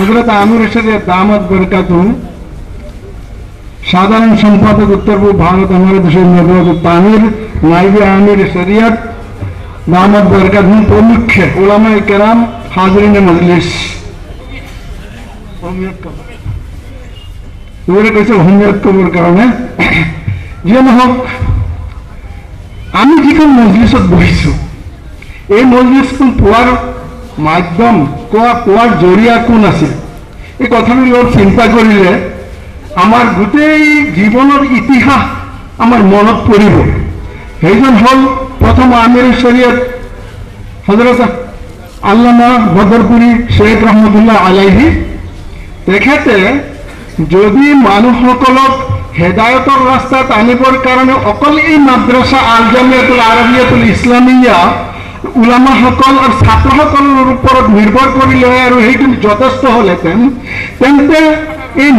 হজরত আমির শরীয়ত দামত বরকাতুম সাধারণ সম্পাদক উত্তর ভারত আমাদের দেশের নবরত তামির আমির শরিয়ত দামত বরকাতুম প্রমুখে ওলামাই কেরাম হাজরিন মজলিস। এবারে কইছে হোমিয়ত কবর কারণে। যে নহওক আমি যিখন মজলিছত বহিছো, এই মজলিছখন পোৱাৰ মাধ্যম কোৱা পোৱাৰ জৰিয়া কোন আছিল? এই কথাবিলাক চিন্তা কৰিলে আমাৰ গোটেই জীৱনৰ ইতিহাস আমাৰ মনত পৰিব। সেইজন হ'ল প্ৰথম আমিৰ শৰীয়ত হজরত আল্লামা বদরপুরি শেখ রহমতুল্লাহ আলাইহি। তেখেতে যদি মানুহসকলক হেদায়তৰ ৰাস্তাত আনিবৰ কাৰণে অকল এই মাদ্ৰাছা আল জামিয়াতুল আৰবিয়াতুল ওলামাসকল আৰু ছাত্ৰসকলৰ ওপৰত নিৰ্ভৰ কৰিলে আৰু সেইটো যথেষ্ট হ'লহেঁতেন। তেন্তে এই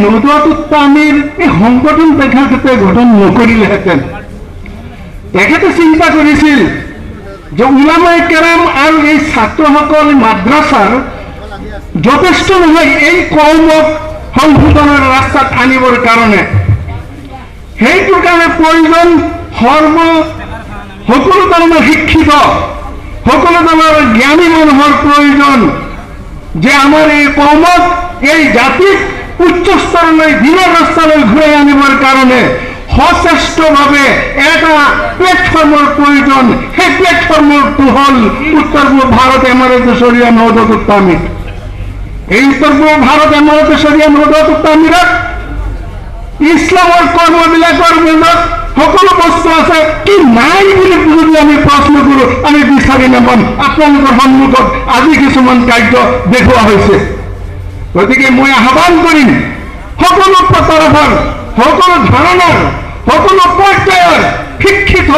তামিৰ এই সংগঠন তেখেতে গঠন নকৰিলেহেঁতেন। তেখেতে চিন্তা কৰিছিল যে ওলামাই কেৰাম আৰু এই ছাত্ৰসকল মাদ্ৰাছাৰ যথেষ্ট নহয়, এই কৰ্মক সংশোধনৰ ৰাস্তাত আনিবৰ কাৰণে। সেইটোৰ কাৰণে প্ৰয়োজন সৰ্ব সকলো ধৰণৰ শিক্ষিত। সকলো ধৰণৰ জ্ঞানী মানুহৰ প্ৰয়োজন যে আমাৰ এই কৰ্মক এই জাতিক উচ্চ স্তৰলৈ দিনৰ ৰাস্তালৈ ঘূৰাই আনিবৰ কাৰণে সচেষ্টভাৱে এটা প্লেটফৰ্মৰ প্ৰয়োজন সেই প্লেটফৰ্মটো হ'ল উত্তৰ পূব ভাৰত এমাৰত চৰিয়া নৌদত তামিল এই উত্তৰ পূব ভাৰত এমাৰত চৰিয়া নৌদত তামিলত ইছলামৰ কৰ্মবিলাকৰ মাজত সকলো বস্তু আছে, কি নাই বুলি যদি আমি প্ৰশ্ন কৰোঁ, আমি বিচাৰি নাপাম আপোনালোকৰ সন্মুখত আজি কিছুমান কাৰ্য দেখুওৱা হৈছে। গতিকে মই আহ্বান কৰিম, সকলো তৰফৰ সকলো ধৰণৰ, সকলো পৰ্যায়ৰ শিক্ষিত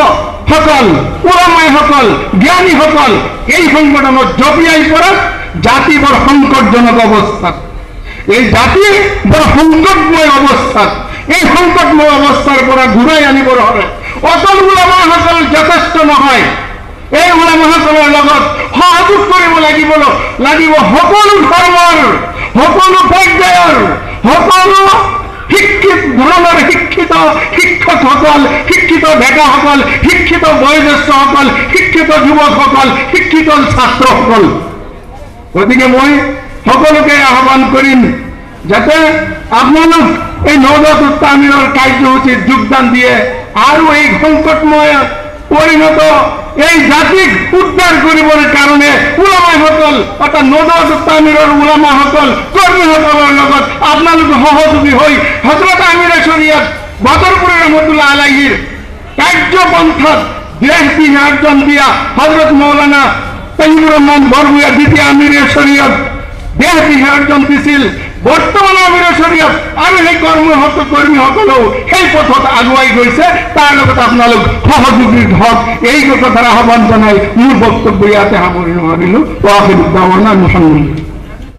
সকল ওলামাইসকল জ্ঞানীসকল, এই সংগঠনত জপিয়াই পৰাত জাতি বৰ সংকটজনক অৱস্থাত। এই জাতি বৰ সংকটময় অৱস্থাত। এই সংকটময় অৱস্থাৰ পৰা ঘূৰাই আনিবৰ হ'লে অকল ওলামাসকল যথেষ্ট নহয়। এই ওলামাসকলৰ লগত সহযোগ কৰিব লাগিব লাগিব সকলো ধৰ্মৰ, সকলো পৰ্যায়ৰ, সকলো শিক্ষিত ধৰণৰ শিক্ষিত শিক্ষকসকল, শিক্ষিত ডেকাসকল শিক্ষিত বয়োজ্যেষ্ঠসকল, শিক্ষিত যুৱকসকল, শিক্ষিত ছাত্ৰসকল। গতিকে মই সকলোকে আহ্বান কৰিম যাতে আপোনালোক এই নৱজাত তামিলৰ কাৰ্যসূচীত যোগদান দিয়ে আৰু এই সংকটময় পৰিণত এই জাতিক উদ্ধাৰ কৰিবৰ কাৰণে ওলামাইসকল অৰ্থাৎ নৱজাত তামিলৰ ওলামাসকল কৰ্মীসকলৰ লগত আপোনালোকে সহযোগী হৈ হজৰত আমিৰে চৰিয়াত বদৰপুৰ ৰহমতুল্লাহ আলাহীৰ কাৰ্যপন্থাত দেশ বিসৰ্জন দিয়া হজরত মৌলানা তহিবুর রহমান বরভুয়া দ্বিতীয় আমিরের শরীয়ত দেহ বিসর্জন দিছিল বৰ্তমান শৰীয়ত আৰু সেই কৰ্মহত, কৰ্মীসকলেও সেই পথত আগুৱাই গৈছে। তাৰ লগত আপোনালোক সহযোগী হওক এই কথাৰ আহ্বান জনাই মোৰ বক্তব্য ইয়াতে সামৰি নোৱাৰিলোঁ